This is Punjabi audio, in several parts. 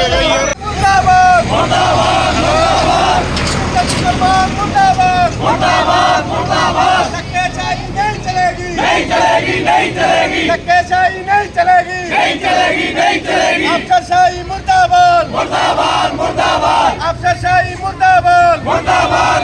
ਮੁਰਦਾਬਾਦ ਮੁਰਦਾਬਾਦ ਮੁਰਦਾਬਾਦ ਮੁਰਦਾਬਾਦ ਮੁਰਦਾਬਾਦ ਮੁਰਦਾਬਾਦ ਧੱਕੇ ਸ਼ਾਹੀ ਨਹੀਂ ਚਲੇਗੀ ਨਹੀਂ ਚਲੇਗੀ ਨਹੀਂ ਚਲੇਗੀ ਧੱਕੇ ਸ਼ਾਹੀ ਨਹੀਂ ਚਲੇਗੀ ਨਹੀਂ ਚਲੇਗੀ ਨਹੀਂ ਚਲੇਗੀ ਅਫਸਰ ਸ਼ਾਹੀ ਮੁਰਦਾਬਾਦ ਮੁਰਦਾਬਾਦ ਮੁਰਦਾਬਾਦ ਅਫਸਰ ਸ਼ਾਹੀ ਮੁਰਦਾਬਾਦ ਮੁਰਦਾਬਾਦ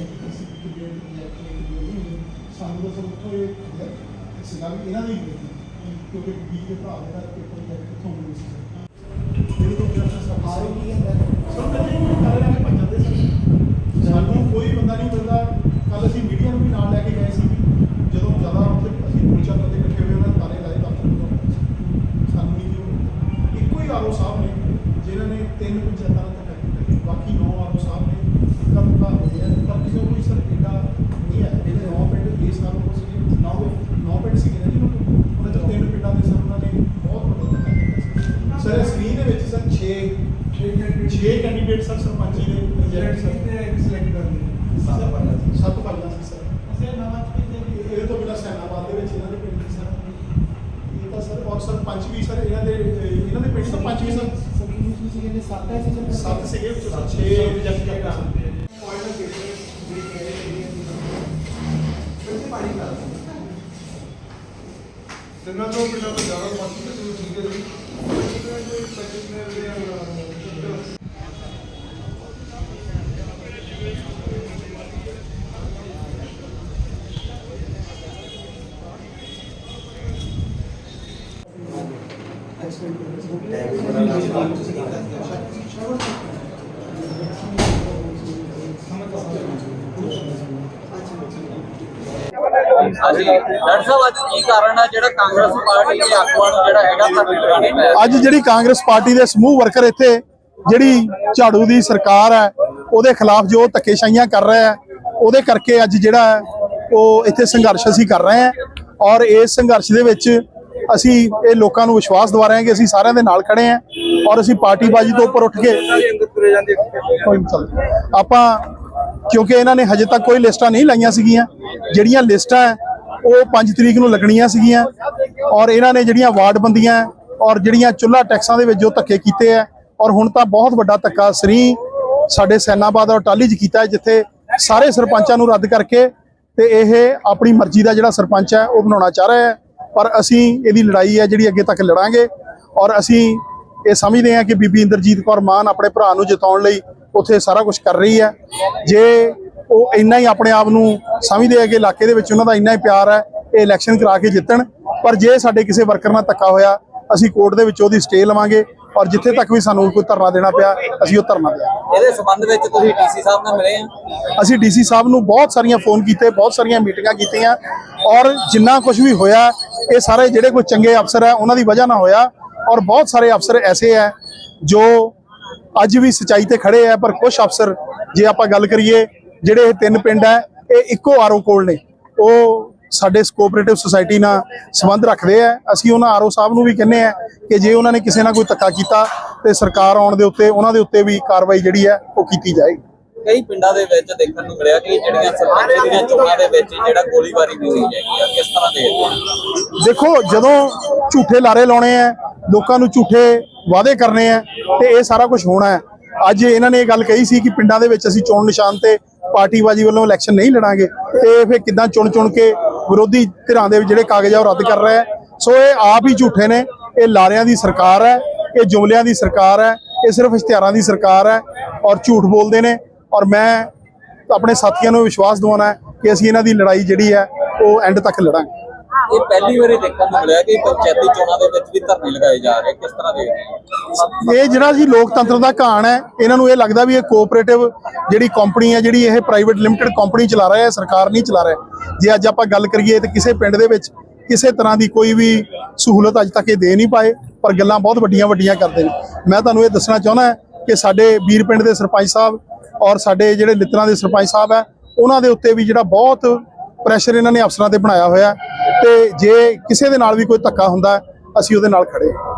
ਕੀਤੀ ਸੀ ਕਿ ਜਿਹੜੇ ਸਾਨੂੰ ਤਾਂ ਸਭ ਤੋਂ ਇਹ ਸੀਗਾ ਵੀ ਇਹਨਾਂ ਦੀ ਕਿਉਂਕਿ ਬੀਜ ਦੇ ਭਰਾ ਦਾ ਪੇਪਰ ਜੈਕ ਕਿੱਥੋਂ ਮਿਲੂ ਸੀ ਜਿਹੜੇ ਤੋਂ ਜਸਟਿਸ ਸਰਕਾਰ ਕੀ ਹੁੰਦਾ ਸਭ ਕਹਿੰਦੇ ਨੇ ਕੱਲ ਲੈ ਕੇ ਭੱਜ ਜਾਂਦੇ ਸਨ ਸਾਨੂੰ ਕੋਈ ਬੰਦਾ ਨਹੀਂ ਮਿਲਦਾ ਕੱਲ ਅਸੀਂ ਮੀਡੀਆ ਨੂੰ ਵੀ ਨਾਲ ਲੈ ਕੇ ਗਏ ਸੀ ਜਦੋਂ ਜ਼ਿਆਦਾ ਉੱਥੇ ਅਸੀਂ ਦੋ ਚਾਰ ਬੰਦੇ ਇਕੱਠੇ ਹੋਏ ਉਹਨਾਂ ਨੇ ਤਾਲੇ ਲਾਏ ਦਫ਼ਤਰ ਤੋਂ ਸਾਨੂੰ ਨਹੀਂ ਦਿਓ ਇੱਕੋ ਹੀ ਆਰਓ ਸਾਹਿਬ ਨੇ ਜਿਨ੍ਹਾਂ ਨੇ ਤਿੰਨ ਪੰਚਾਇਤਾਂ ਦਾ ਧੱਕਾ ਕੀਤਾ ਬਾਕੀ ਨੌ ਆਰਓ ਸਾਹਿਬ ਨੇ ਇੱਕਾ ਦੁੱਕਾ ਹੋਏ ਆ ਪਰ ਕਿਸੇ ਨੂੰ ਕੋਈ ਸਰ ਏਡਾ ਨਹੀਂ ਹੈ। ਜਿਹੜੇ ਨੌ ਪਿੰਡ ਇਸ ਨਾਲ ਉਹ ਸੀਗੇ। ਨੌ ਨੌ ਪਿੰਡ ਸੀਗੇ ਨਾ ਜੀ ਉਹਨਾਂ ਚੋਂ ਤਿੰਨ ਪਿੰਡਾਂ ਦੇ ਸਰ ਉਹਨਾਂ ਨੇ ਬਹੁਤ ਵੱਡਾ ਧੱਕਾ ਕੀਤਾ ਸੀ। ਸਰ ਸਕਰੀਨ ਦੇ ਵਿੱਚ ਸਰ 6 6 ਕੈਂਡੀਡੇਟ ਸਰ ਸਰਪੰਚੀ ਦੇ ਰਿਜੈਕਟ ਸਰ ਸਿਲੈਕਟ ਕਰਨੇ ਸੱਤ ਪਾਈਆਂ ਸੀ। ਸੱਤ ਪਾਈਆਂ ਸੀ ਸਰ। ਅਸੀਂ ਨਵਾਂ ਇਹ ਤੋਂ ਬਿਨਾਂ ਸੈਨਾਬਾਦ ਦੇ ਵਿੱਚ ਇਹਨਾਂ ਦੇ ਪਿੰਡ ਸੀ ਸਰ। ਇਹ ਤਾਂ ਸਰ ਔਰ ਸਰ ਪੰਜ ਵੀ ਸਰ ਇਹਨਾਂ ਦੇ ਇਹਨਾਂ ਦੇ ਪਿੰਡ ਤੋਂ ਪੰਜ ਵੀ ਸਰ। ਸੱਤ ਸੀਗੇ ਵਿੱਚੋਂ ਸਰ 6 ਰਿਜੈਕਟ ਕੀਤਾ ਤਿੰਨਾਂ ਤੋਂ ਪਿੰਡਾਂ ਤੋਂ ਜ਼ਿਆਦਾ ਬਾਕੀ ਤਾਂ ਚਲੋ ਠੀਕ ਹੈ ਜੀ। ਹਾਂਜੀ। ਡਾਕਟਰ ਸਾਹਿਬ, ਅੱਜ ਕੀ ਕਾਰਨ ਹੈ ਜਿਹੜਾ ਕਾਂਗਰਸ ਪਾਰਟੀ ਦੇ ਆਗੂਆਂ ਨੂੰ ਜਿਹੜਾ ਹੈਗਾ ਧਰਨੇ ਲਗਾਉਣੇ ਪਏ ਅੱਜ ਜਿਹੜੀ ਕਾਂਗਰਸ ਪਾਰਟੀ ਦੇ ਸਮੂਹ ਵਰਕਰ ਇੱਥੇ, ਜਿਹੜੀ ਝਾੜੂ ਦੀ ਸਰਕਾਰ ਹੈ, ਉਹਦੇ ਖਿਲਾਫ ਜੋ ਧੱਕੇਸ਼ਾਹੀਆਂ ਕਰ ਰਿਹਾ ਹੈ, ਉਹਦੇ ਕਰਕੇ ਅੱਜ ਜਿਹੜਾ ਉਹ ਇੱਥੇ ਸੰਘਰਸ਼ ਅਸੀਂ ਕਰ ਰਹੇ ਹਾਂ। ਔਰ ਇਸ ਸੰਘਰਸ਼ ਦੇ ਵਿੱਚ ਅਸੀਂ ਇਹ ਲੋਕਾਂ ਨੂੰ ਵਿਸ਼ਵਾਸ ਦਿਵਾ ਰਹੇ ਹਾਂ ਕਿ ਅਸੀਂ ਸਾਰਿਆਂ ਦੇ ਨਾਲ ਖੜੇ ਹਾਂ ਔਰ ਅਸੀਂ ਪਾਰਟੀਬਾਜ਼ੀ ਤੋਂ ਉੱਪਰ ਉੱਠ ਕੇ ਆਪਾਂ, ਕਿਉਂਕਿ ਇਹਨਾਂ ਨੇ ਹਜੇ ਤੱਕ ਕੋਈ ਲਿਸਟਾਂ ਨਹੀਂ ਲਾਈਆਂ ਸੀਗੀਆਂ। ਜਿਹੜੀਆਂ ਲਿਸਟਾਂ ਉਹ 5 ਤਰੀਕ ਨੂੰ ਲੱਗਣੀਆਂ ਸੀਗੀਆਂ। ਔਰ ਇਹਨਾਂ ਨੇ ਜਿਹੜੀਆਂ ਵਾਰਡ ਬੰਦੀਆਂ ਔਰ ਜਿਹੜੀਆਂ ਚੁੱਲ੍ਹਾ ਟੈਕਸਾਂ ਦੇ ਵਿੱਚ ਜੋ ਧੱਕੇ ਕੀਤੇ ਆ ਔਰ ਹੁਣ ਤਾਂ ਬਹੁਤ ਵੱਡਾ ਧੱਕਾ ਸਰੀ ਸਾਡੇ ਸੈਨਾਬਾਦ ਔਰ ਟਾਲੀ 'ਚ ਕੀਤਾ ਜਿੱਥੇ ਸਾਰੇ ਸਰਪੰਚਾਂ ਨੂੰ ਰੱਦ ਕਰਕੇ ਤੇ ਇਹ ਆਪਣੀ ਮਰਜ਼ੀ ਦਾ ਜਿਹੜਾ ਸਰਪੰਚ ਹੈ, ਉਹ ਬਣਾਉਣਾ ਚਾਹ ਰਿਹਾ ਹੈ। ਪਰ ਅਸੀਂ ਇਹਦੀ ਲੜਾਈ ਹੈ ਜਿਹੜੀ ਅੱਗੇ ਤੱਕ ਲੜਾਂਗੇ ਔਰ ਅਸੀਂ ਇਹ ਸਮਝਦੇ ਹਾਂ ਕਿ ਬੀਬੀ ਇੰਦਰਜੀਤ ਕੌਰ ਮਾਨ ਆਪਣੇ ਭਰਾ ਨੂੰ ਜਿਤਾਉਣ ਲਈ ਉੱਥੇ ਸਾਰਾ ਕੁਝ ਕਰ ਰਹੀ ਹੈ। ਜੇ ਉਹ ਇੰਨਾ ਹੀ ਆਪਣੇ ਆਪ ਨੂੰ ਸਮਝਦੇ ਆ ਕਿ ਇਲਾਕੇ ਦੇ ਵਿੱਚ ਉਹਨਾਂ ਦਾ ਇੰਨਾ ਹੀ ਪਿਆਰ ਹੈ, ਇਹ ਇਲੈਕਸ਼ਨ ਕਰਾ ਕੇ ਜਿੱਤਣ, ਪਰ ਜੇ ਸਾਡੇ ਕਿਸੇ ਵਰਕਰ ਨਾਲ ਧੱਕਾ ਹੋਇਆ, ਅਸੀਂ ਕੋਰਟ ਦੇ ਵਿੱਚ ਉਹਦੀ ਸਟੇ ਲਵਾਂਗੇ। ਔਰ ਜਿੱਥੇ ਤੱਕ ਵੀ ਸਾਨੂੰ ਕੋਈ ਧਰਨਾ ਦੇਣਾ ਪਿਆ ਅਸੀਂ ਉਹ ਧਰਨਾ ਦੇਵਾਂਗੇ। ਇਹਦੇ ਸੰਬੰਧ ਵਿੱਚ ਤੁਸੀਂ ਡੀਸੀ ਸਾਹਿਬ ਨਾਲ ਮਿਲੇ ਆ? ਅਸੀਂ ਡੀਸੀ ਸਾਹਿਬ ਨੂੰ ਬਹੁਤ ਸਾਰੀਆਂ ਫੋਨ ਕੀਤੇ ਬਹੁਤ ਸਾਰੀਆਂ ਮੀਟਿੰਗਾਂ ਕੀਤੀਆਂ ਔਰ ਜਿੰਨਾ ਕੁਝ ਵੀ ਹੋਇਆ ਇਹ ਸਾਰੇ ਜਿਹੜੇ ਕੋਈ ਚੰਗੇ ਅਫਸਰ ਹੈ ਉਹਨਾਂ ਦੀ ਵਜ੍ਹਾ ਨਾਲ ਹੋਇਆ ਔਰ ਬਹੁਤ ਸਾਰੇ ਅਫਸਰ ਐਸੇ ਹੈ ਜੋ ਅੱਜ ਵੀ ਸਚਾਈ ਤੇ ਖੜੇ ਆ ਪਰ ਕੁਝ ਅਫਸਰ ਜੇ ਆਪਾਂ ਗੱਲ ਕਰੀਏ ਜਿਹੜੇ ਇਹ ਤਿੰਨ ਪਿੰਡ ਹੈ ਇਹ ਇੱਕੋ ਆਰਓ ਕੋਲ ਨੇ। ਉਹ ਸਾਡੇ ਕੋਆਪਰੇਟਿਵ ਸੁਸਾਇਟੀ ਨਾਲ ਸੰਬੰਧ ਰੱਖਦੇ ਆ। ਅਸੀਂ ਉਹਨਾਂ ਆਰਓ ਸਾਹਿਬ ਨੂੰ ਵੀ ਕਹਿੰਦੇ ਆ ਕਿ ਜੇ ਉਹਨਾਂ ਨੇ ਕਿਸੇ ਨਾਲ ਕੋਈ ਧੱਕਾ ਕੀਤਾ ਤੇ ਸਰਕਾਰ ਆਉਣ ਦੇ ਉੱਤੇ ਉਹਨਾਂ ਦੇ ਉੱਤੇ ਵੀ ਕਾਰਵਾਈ ਜਿਹੜੀ ਹੈ ਉਹ ਕੀਤੀ ਜਾਏਗੀ। ਕਈ ਪਿੰਡਾਂ ਦੇ ਵਿੱਚ ਦੇਖਣ ਨੂੰ ਮਿਲਿਆ ਕਿ ਜਿਹੜੀਆਂ ਸਰਪੰਚ ਦੀਆਂ ਚੋਣਾਂ ਦੇ ਵਿੱਚ ਜਿਹੜਾ ਗੋਲੀਬਾਰੀ ਵੀ ਹੋਈ ਹੈਗੀ ਆ ਕਿਸ ਤਰ੍ਹਾਂ ਦੇਖਦੇ ਦੇਖੋ ਜਦੋਂ ਝੂਠੇ ਲਾਰੇ ਲਾਉਣੇ ਆ ਲੋਕਾਂ ਨੂੰ ਝੂਠੇ ਵਾਅਦੇ ਕਰਨੇ ਆ ਤੇ ਇਹ ਸਾਰਾ ਕੁਝ ਹੋਣਾ ਹੈ। ਅੱਜ ਇਹਨਾਂ ਨੇ ਇਹ ਗੱਲ ਕਹੀ ਸੀ ਕਿ ਪਿੰਡਾਂ ਦੇ ਵਿੱਚ ਅਸੀਂ ਚੋਣ ਨਿਸ਼ਾਨ ਤੇ ਪਾਰਟੀਬਾਜ਼ੀ ਵੱਲੋਂ ਇਲੈਕਸ਼ਨ ਨਹੀਂ ਲੜਾਂਗੇ ਤੇ ਫਿਰ ਕਿਦਾਂ ਚੁਣ ਚੁਣ ਕੇ ਵਿਰੋਧੀ ਧਿਰਾਂ ਦੇ ਜਿਹੜੇ ਕਾਗਜ਼ ਆ ਉਹ ਰੱਦ ਕਰ ਰਿਹਾ ਹੈ ਸੋ ਇਹ ਆਪ ਹੀ ਝੂਠੇ ਨੇ। ਇਹ ਲਾਰਿਆਂ ਦੀ ਸਰਕਾਰ ਹੈ, ਇਹ ਜੁਮਲਿਆਂ ਦੀ ਸਰਕਾਰ ਹੈ, ਇਹ ਸਿਰਫ ਇਸ਼ਤਿਹਾਰਾਂ ਦੀ ਸਰਕਾਰ ਹੈ ਔਰ ਝੂਠ ਬੋਲਦੇ ਨੇ। ਔਰ ਮੈਂ ਆਪਣੇ ਸਾਥੀਆਂ ਨੂੰ ਵਿਸ਼ਵਾਸ ਦਿਵਾਉਣਾ ਕਿ ਅਸੀਂ ਇਹਨਾਂ ਦੀ ਲੜਾਈ ਜਿਹੜੀ ਹੈ ਉਹ ਐਂਡ ਤੱਕ ਲੜਾਂਗੇ। ਇਹ ਪਹਿਲੀ ਵਾਰੀ ਦੇਖਣ ਨੂੰ ਮਿਲਿਆ ਕਿ ਪੰਚਾਇਤੀ ਚੋਣਾਂ ਦੇ ਵਿੱਚ ਵੀ ਧਰਨੇ ਲਗਾਏ ਜਾ ਰਹੇ ਕਿਸ ਤਰ੍ਹਾਂ ਦੇਖਦੇ ਇਹ ਜਿਹੜਾ ਜੀ ਲੋਕਤੰਤਰ ਦਾ ਕਹਾਣ ਹੈ, ਇਹਨਾਂ ਨੂੰ ਇਹ ਲੱਗਦਾ ਵੀ ਇਹ ਕੋਆਪਰੇਟਿਵ ਜਿਹੜੀ ਕੰਪਨੀ ਹੈ, ਜਿਹੜੀ ਇਹ ਪ੍ਰਾਈਵੇਟ ਲਿਮਟਿਡ ਕੰਪਨੀ ਚਲਾ ਰਿਹਾ ਹੈ, ਸਰਕਾਰ ਨਹੀਂ ਚਲਾ ਰਿਹਾ ਜੇ ਅੱਜ ਆਪਾਂ ਗੱਲ ਕਰੀਏ ਤਾਂ ਕਿਸੇ ਪਿੰਡ ਦੇ ਵਿੱਚ ਕਿਸੇ ਤਰ੍ਹਾਂ ਦੀ ਕੋਈ ਵੀ ਸਹੂਲਤ ਅੱਜ ਤੱਕ ਇਹ ਦੇ ਨਹੀਂ ਪਾਏ, ਪਰ ਗੱਲਾਂ ਬਹੁਤ ਵੱਡੀਆਂ ਵੱਡੀਆਂ ਕਰਦੇ ਨੇ। ਮੈਂ ਤੁਹਾਨੂੰ ਇਹ ਦੱਸਣਾ ਚਾਹੁੰਦਾ ਕਿ ਸਾਡੇ ਵੀਰ ਪਿੰਡ ਦੇ ਸਰਪੰਚ ਸਾਹਿਬ ਔਰ ਸਾਡੇ ਜਿਹੜੇ ਲਿੱਤਰਾਂ ਦੇ ਸਰਪੰਚ ਸਾਹਿਬ ਹੈ, ਉਹਨਾਂ ਦੇ ਉੱਤੇ ਵੀ ਜਿਹੜਾ ਬਹੁਤ ਪ੍ਰੈਸ਼ਰ ਇਹਨਾਂ ਨੇ ਅਫਸਰਾਂ ਤੇ ਬਣਾਇਆ ਹੋਇਆ ਤੇ ਜੇ ਕਿਸੇ ਦੇ ਨਾਲ ਵੀ ਕੋਈ ਧੱਕਾ ਹੁੰਦਾ ਅਸੀਂ ਉਹਦੇ ਨਾਲ ਖੜੇ ਹਾਂ।